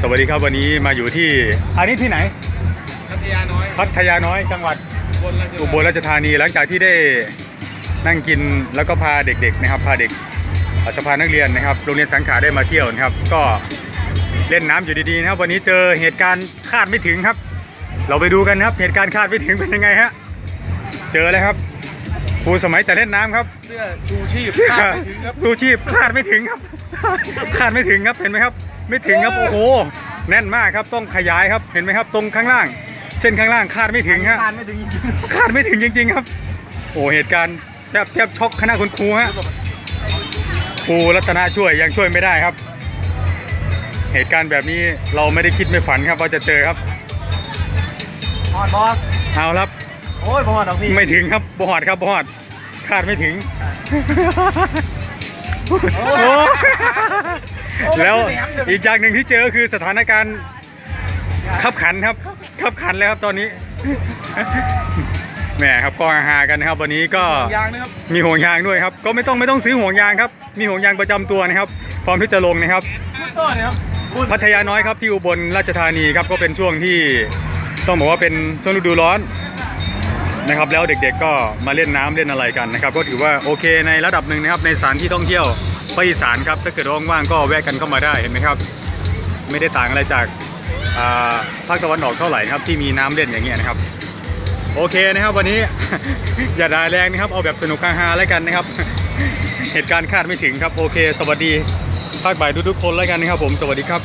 สวัสดีครับวันนี้มาอยู่ที่อันนี้ที่ไหน พัทยาน้อยพัทยาน้อยจังหวัดบนราชอุบลราชธานีหลังจากที่ได้นั่งกินแล้วก็พาเด็กๆนะครับพาเด็กสภานักเรียนนะครับโรงเรียนสังขาได้มาเที่ยวนะครับ ก็เล่นน้ำอยู่ดีๆนะครับ วันนี้เจอเหตุการณ์คาดไม่ถึงครับ เราไปดูกันนะครับ เหตุการณ์คาดไม่ถึงเป็นยังไงฮะเจอเลยครับครูสมัยจะเล่นน้ำครับเสื้อชูชีพเสื้อคาดไม่ถึงครับชูชีพคาดไม่ถึงครับคาดไม่ถึงครับเห็นไหมครับ ไม่ถึงครับโอ้โหแน่นมากครับต้องขยายครับเห็นไหมครับ ตรงข้างล่าง เส้นข้างล่างคาดไม่ถึงฮะคาดไม่ถึงจริงคาดไม่ถึงจริง ๆ ครับ โอ้เหตุการณ์แทบแทบช็อกคณะคุณครูฮะครูรัตนาช่วยยังช่วยไม่ได้ครับ เหตุการณ์แบบนี้เราไม่ได้คิดไม่ฝันครับว่าจะเจอครับฮอดบอสเอาครับโอ้ยบอสดอกพี่ไม่ถึงครับบอดครับบอดคาดไม่ถึงโอ้ แล้วอีกอย่างหนึ่งที่เจอคือสถานการณ์ขับขันครับขับขันแล้วครับตอนนี้แหมครับก็ฮาๆกันนะครับ วันนี้ก็ยางนะครับมีห่วงยางด้วยครับ ก็ไม่ต้องไม่ต้องซื้อห่วงยางครับ มีห่วงยางประจำตัวนะครับ พร้อมที่จะลงนะครับพูดต้นนะครับพูดพัทยาน้อยครับที่อุบลราชธานีครับก็เป็นช่วงที่ต้องบอกว่าเป็นช่วงฤดูร้อนนะครับแล้วเด็กๆก็มาเล่นน้ำเล่นอะไรกันนะครับ ก็ถือว่าโอเคในระดับหนึ่งนะครับในสถานที่ท่องเที่ยว ภาคอีสานครับถ้าเกิดว่างๆก็แวะกันเข้ามาได้เห็นไหมครับ ไม่ได้ต่างอะไรจากภาคตะวันออกเท่าไหร่นะครับที่มีน้ำเล่นอย่างเงี้ยนะครับ โอเคนะครับวันนี้ อย่าด่าแรงนะครับเอาแบบสนุกฮาๆแล้วกันนะครับ เหตุการณ์คาดไม่ถึงครับโอเค สวัสดีภาคบ่ายทุกๆคนแล้วกันนะครับผมสวัสดีครับ